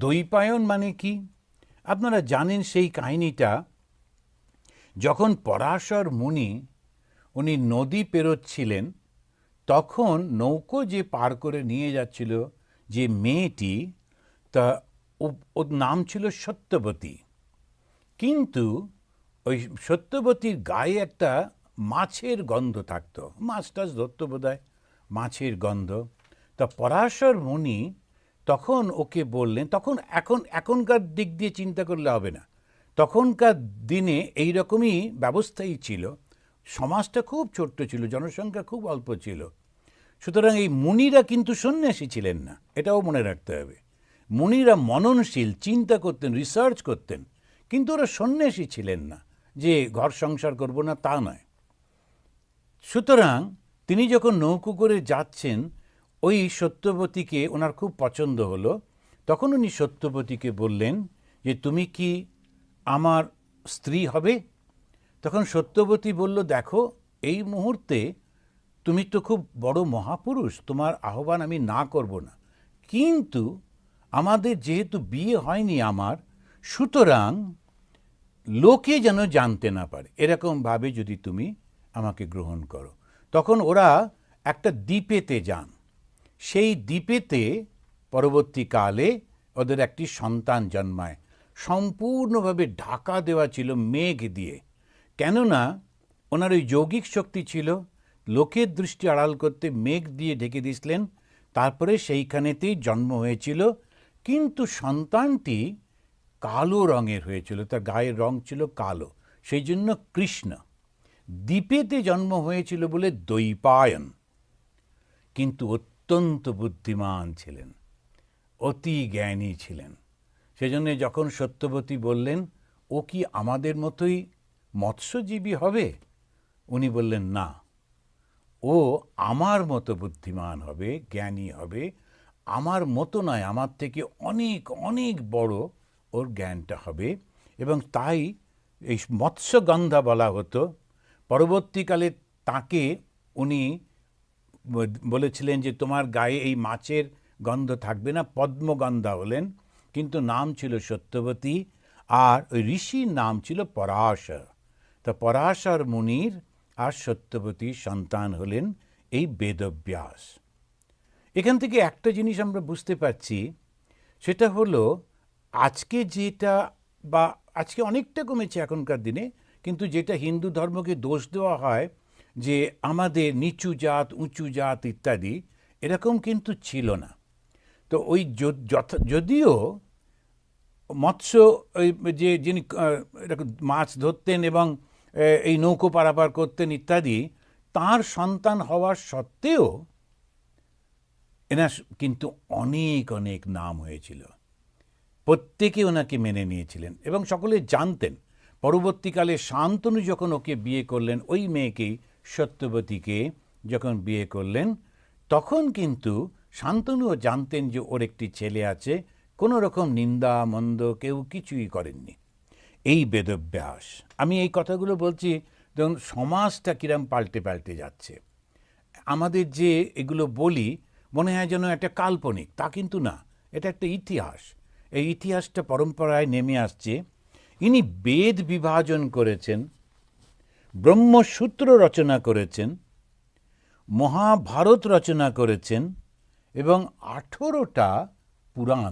দ্বৈপায়ন মানে কি? আপনারা জানেন সেই কাহিনীটা? যখন পরাশর মুনি উনি নদী পেরোচ্ছিলেন, তখন নৌকো যে পার করে নিয়ে যাচ্ছিল যে মেয়েটি, তা ওর নাম ছিল সত্যবতী। কিন্তু ওই সত্যবতীর গায়ে একটা মাছের গন্ধ থাকতো। মাছ টাছ ধরতো বোধহয়, মাছের গন্ধ। তা পরাশর মুনি তখন ওকে বললেন, তখন এখন, এখনকার দিক দিয়ে চিন্তা করলে হবে না। তখনকার দিনে এই রকমই ব্যবস্থাই ছিল। সমাজটা খুব ছোট্ট ছিল, জনসংখ্যা খুব অল্প ছিল। সুতরাং এই মুনিরা কিন্তু সন্ন্যাসী ছিলেন না, এটাও মনে রাখতে হবে। মুনিরা মননশীল, চিন্তা করতেন রিসার্চ করতেন, কিন্তু ওরা সন্ন্যাসী ছিলেন না, যে ঘর সংসার করব না তা নয়। সুতরাং তিনি যখন নৌকো করে যাচ্ছেন ওই সত্যবতীকে ওনার খুব পছন্দ হলো। তখন উনি সত্যবতীকে বললেন যে, তুমি কি আমার স্ত্রী হবে? তখন সত্যবতী বলল, দেখো, এই মুহূর্তে তুমি তো খুব বড় মহাপুরুষ, তোমার আহ্বান আমি না করব না। কিন্তু আমাদের যেহেতু বিয়ে হয়নি আমার, সুতরাং লোকে যেন জানতে না পারে। এরকমভাবে যদি তুমি আমাকে গ্রহণ করো। তখন ওরা একটা দ্বীপেতে যান। সেই দ্বীপেতে পরবর্তীকালে ওদের একটি সন্তান জন্মায়। সম্পূর্ণভাবে ঢাকা দেওয়া ছিল মেঘ দিয়ে। কেননা ওনার ওই যৌগিক শক্তি ছিল, লোকের দৃষ্টি আড়াল করতে মেঘ দিয়ে ঢেকে দিয়েছিলেন, তারপরে সেইখানেতেই জন্ম হয়েছিল। কিন্তু সন্তানটি কালো রঙের হয়েছিল, তার গায়ের রং ছিল কালো, সেই জন্য কৃষ্ণ। দ্বীপেতে জন্ম হয়েছিল বলে দৈপায়ন। কিন্তু অত্যন্ত বুদ্ধিমান ছিলেন, অতি জ্ঞানী ছিলেন। সেজন্য যখন সত্যবতী বললেন, ও কি আমাদের মতোই মৎস্যজীবী হবে? উনি বললেন, না। ও আমার মতো বুদ্ধিমান হবে, জ্ঞানী হবে, আমার মতো নয়, আমার থেকে অনেক অনেক বড় ওর জ্ঞানটা হবে এবং তাই এই মৎস্যগন্ধা বলা হতো। পরবর্তীকালে তাকে উনি বলেছিলেন যে তোমার গায়ে এই মাছের গন্ধ থাকবে না, পদ্মগন্ধা হলেন, কিন্তু নাম ছিল সত্যবতী আর ওই ঋষির নাম ছিল পরাশর। তা পরাশর মুনির আর সত্যবতীর সন্তান হলেন এই বেদব্যাস। এখান থেকে একটা জিনিস আমরা বুঝতে পারছি, সেটা হলো আজকে যেটা বা আজকে অনেকটা কমেছে এখনকার দিনে, কিন্তু যেটা হিন্দু ধর্মকে দোষ দেওয়া হয় যে আমাদের নিচু জাত, উঁচু জাত ইত্যাদি এরকম কিন্তু ছিল না। তো ওই যদিও মৎস্য ওই যে যিনি মাছ ধরতেন এবং এই নৌকো পারাপার করতেন ইত্যাদি, তার সন্তান হওয়ার সত্ত্বেও এনার কিন্তু অনেক অনেক নাম হয়েছিল। প্রত্যেকে ওনাকে মেনে নিয়েছিলেন এবং সকলে জানতেন। পরবর্তীকালে শান্তনু যখন ওকে বিয়ে করলেন, ওই মেয়েকেই সত্যবতীকে যখন বিয়ে করলেন, তখন কিন্তু শান্তনুও জানতেন যে ওর একটি ছেলে আছে কোনো রকম নিন্দা, মন্দ কেউ কিছুই করেননি। এই বেদব্যাস। আমি এই কথাগুলো বলছি ধরুন সমাজটা কিরম পাল্টে পাল্টে যাচ্ছে। আমাদের যে এগুলো বলি, মনে হয় যেন একটা কাল্পনিক, তা কিন্তু না। এটা একটা ইতিহাস। এই ইতিহাসটা পরম্পরায় নেমে আসছে। ইনি বেদ বিভাজন করেছেন। ব্রহ্মসূত্র রচনা করেছেন মহাভারত রচনা করেছেন এবং আঠেরোটা পুরাণ